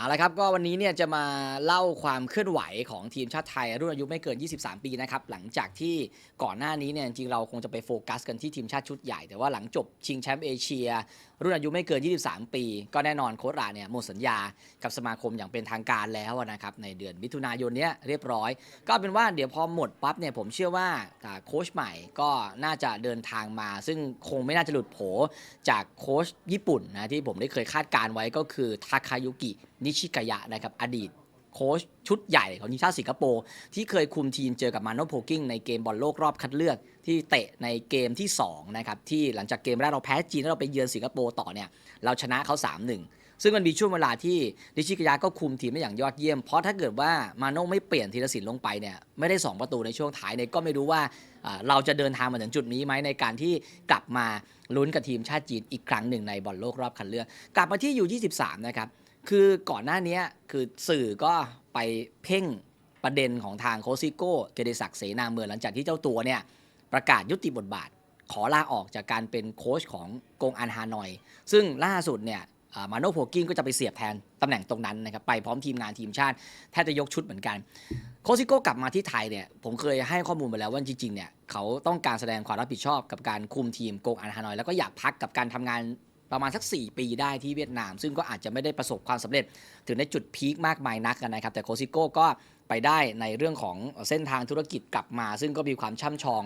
เอาละครับก็วันนี้เนี่ยจะมาเล่าความเคลื่อนไหวของทีมชาติไทย รุ่นอายุไม่เกิน 23 ปีนะครับหลังจากที่ก่อนหน้านี้เนี่ยจริงเราคงจะไปโฟกัสกันที่ทีมชาติชุดใหญ่ แต่ว่าหลังจบชิงแชมป์เอเชีย รุ่นอายุไม่เกิน 23 ปี ก็แน่นอนโค้ชราเนี่ยหมดสัญญากับสมาคมอย่างเป็นทางการแล้วนะครับในเดือนมิถุนายนเนี้ยเรียบร้อย ก็เป็นว่าเดี๋ยวพอหมดปั๊บเนี่ยผมเชื่อว่าอ่าโค้ชใหม่ก็น่าจะเดินทางมา ซึ่งคงไม่น่าจะหลุดโผจากโค้ชญี่ปุ่นนะที่ผมได้เคยคาดการไว้ก็คือทาคายุกิ นิชิกายะนะครับอดีตโค้ชชุดใหญ่ของทีมชาติสิงคโปร์ที่เคยคุมทีมเจอกับมาโนโพกิ้งในเกมบอลโลกรอบคัดเลือก ที่เตะในเกมที่2นะครับที่หลังจากเกมแรกเราแพ้จีนแล้วเราไปเยือนสิงคโปร์ต่อเนี่ยเราชนะเขา 3-1 ซึ่งมันมีช่วงเวลาที่นิชิกายะก็คุมทีมได้อย่างยอดเยี่ยม เพราะถ้าเกิดว่ามาโน่ไม่เปลี่ยนธีรศิลป์ลงไปเนี่ยไม่ได้ 2 ประตูในช่วงท้ายเนี่ยก็ไม่รู้ว่าเราจะเดินทางมาถึงจุดนี้ไหมในการที่กลับมาลุ้นกับทีมชาติจีนอีกครั้งหนึ่งในบอลโลกรอบคัดเลือก กลับมาที่ยู23นะครับ คือก่อนหน้านี้คือสื่อก็ไปเพ่งประเด็นของทางโคซิโก้เกยรศักดิ์เสนาเมืองหลังจากที่เจ้าตัวเนี่ยประกาศยุติบทบาท ขอลาออกจากการเป็นโค้ชของกงอันฮานอย ซึ่งล่าสุดเนี่ยอ่ามาโนโพกิ้งก็จะไปเสียบแทนตำแหน่งตรงนั้นนะครับไปพร้อมทีมงานทีมชาติแทบจะยกชุดเหมือนกัน โคซิโก้กลับมาที่ไทยเนี่ยผมเคยให้ข้อมูลไปแล้วว่าจริงๆเนี่ยเขาต้องการแสดงความรับผิดชอบกับการคุมทีมโกงอันฮานอย แล้วก็อยากพักกับการทำงาน ประมาณสัก 4 ปีได้ที่เวียดนาม ซึ่งก็อาจจะไม่ได้ประสบความสำเร็จถึงในจุดพีคมากมายนักนะครับ แต่โคซิโก้ก็ไปได้ในเรื่องของเส้นทางธุรกิจกลับมา ซึ่งก็มีความช่ำชอง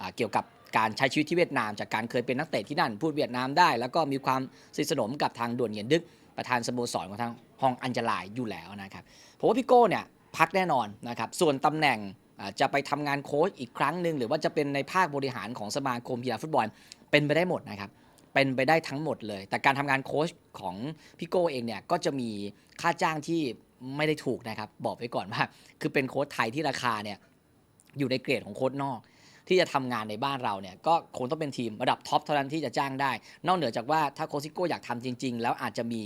อเกี่ยวกับการใช้ชีวิตที่เวียดนาม จากการเคยเป็นนักเตะที่นั่นพูดเวียดนามได้ แล้วก็มีความสนิทสนมกับทางด่วนเหยียนดึกประธานสโมสรของทางฮองอันจลายอยู่แล้วนะครับผมว่าพี่โก้เนี่ยพักแน่นอนนะครับส่วนตำแหน่งจะไปทำงานโค้ชอีกครั้งหนึ่งหรือว่าจะเป็นในภาคบริหารของสมาคมกีฬาฟุตบอลเป็นไปได้หมดนะครับ เป็นไปได้ทั้งหมดเลย แต่การทำงานโค้ชของพี่โก้เองเนี่ยก็จะมีค่าจ้างที่ไม่ได้ถูกนะครับ บอกไว้ก่อนว่า คือเป็นโค้ชไทยที่ราคาเนี่ยอยู่ในเกรดของโค้ชนอก ที่จะทำงานในบ้านเราเนี่ยก็คงต้องเป็นทีมระดับท็อปเท่านั้นที่จะจ้างได้ นอกเหนือจากว่าถ้าโคซิโก้อยากทำจริง ๆ แล้วอาจจะมี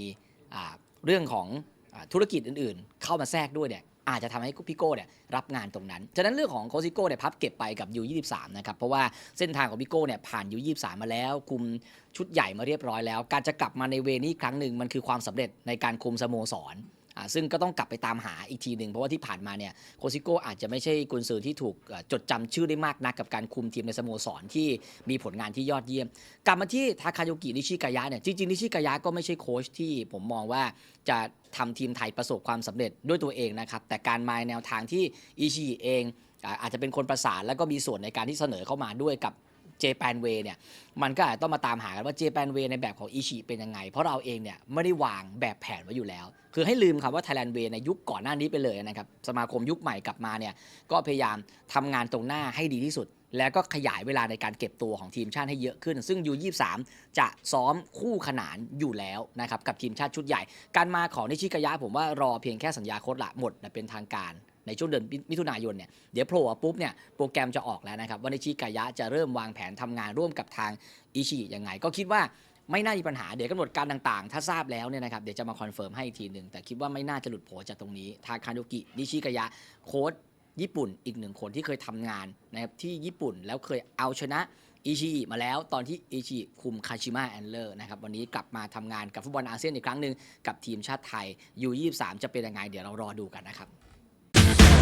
เรื่องของอธุรกิจอื่นๆ เข้ามาแทรกด้วยเนี่ย อาจจะทำให้พี่โก้เนี่ยรับงานตรงนั้น ฉะนั้นเรื่องของโคซิโก้เนี่ยพับเก็บไปกับยู23นะครับ เพราะว่าเส้นทางของพี่โก้เนี่ยผ่านยู23มาแล้ว คุมชุดใหญ่มาเรียบร้อยแล้ว การจะกลับมาในเวนี้ครั้งหนึ่งมันคือความสำเร็จในการคุมสโมสร ซึ่งก็ต้องกลับไปตามหาอีกทีหนึ่งเพราะว่าที่ผ่านมาเนี่ยโคซิโก้อาจจะไม่ใช่กุนซือที่ถูกจดจำชื่อได้มากนักกับการคุมทีมในสโมสรที่มีผลงานที่ยอดเยี่ยม กลับมาที่ทาคาโยกินิชิกายะเนี่ยจริงๆนิชิกายะก็ไม่ใช่โค้ชที่ผมมองว่าจะทำทีมไทยประสบความสำเร็จด้วยตัวเองนะครับแต่การมาแนวทางที่อิชิเองอาจจะเป็นคนประสานแล้วก็มีส่วนในการที่เสนอเข้ามาด้วยกับ เจแปนเวเนี่ยมันก็อาจจะต้องมาตามหากันว่าเจแปนเวในแบบของอิชิเป็นยังไง เพราะเราเองเนี่ยไม่ได้วางแบบแผนไว้อยู่แล้ว คือให้ลืมคำว่า Thailand Way ในยุคก่อนหน้านี้ไปเลยนะครับสมาคมยุคใหม่กลับมาเนี่ยก็พยายามทำงานตรงหน้าให้ดีที่สุด แล้วก็ขยายเวลาในการเก็บตัวของทีมชาติให้เยอะขึ้น ซึ่ง U23 จะซ้อมคู่ขนานอยู่แล้วนะครับกับทีมชาติชุดใหญ่ การมาของนิชิกายะผมว่ารอเพียงแค่สัญญาโค้ดละหมดเป็นทางการ ในช่วงเดือนมิถุนายนเนี่ยเดี๋ยวโผล่ปุ๊บเนี่ยโปรแกรมจะออกแล้วนะครับว่านิชิกายะจะเริ่มวางแผนทำงานร่วมกับทางอิชิยังไง ก็คิดว่าไม่น่ามีปัญหาเดี๋ยวกำหนดการต่างๆ ถ้าทราบแล้วเนี่ยนะครับเดี๋ยวจะมาคอนเฟิร์มให้อีกทีหนึ่งแต่คิดว่าไม่น่าจะหลุดโผจากตรงนี้ ทาคาโยกินิชิกายะโค้ชญี่ปุ่นอีกหนึ่งคนที่เคยทำงานนะครับที่ญี่ปุ่นแล้วเคยเอาชนะอิชิมาแล้วตอนที่อิชิคุมคาชิมะแอนเลอร์นะครับวันนี้กลับมาทำงานกับฟุตบอลอาเซียนอีกครั้งหนึ่งกับทีมชาติไทย U23 จะเป็นยังไงเดี๋ยวเรารอดูกันนะครับ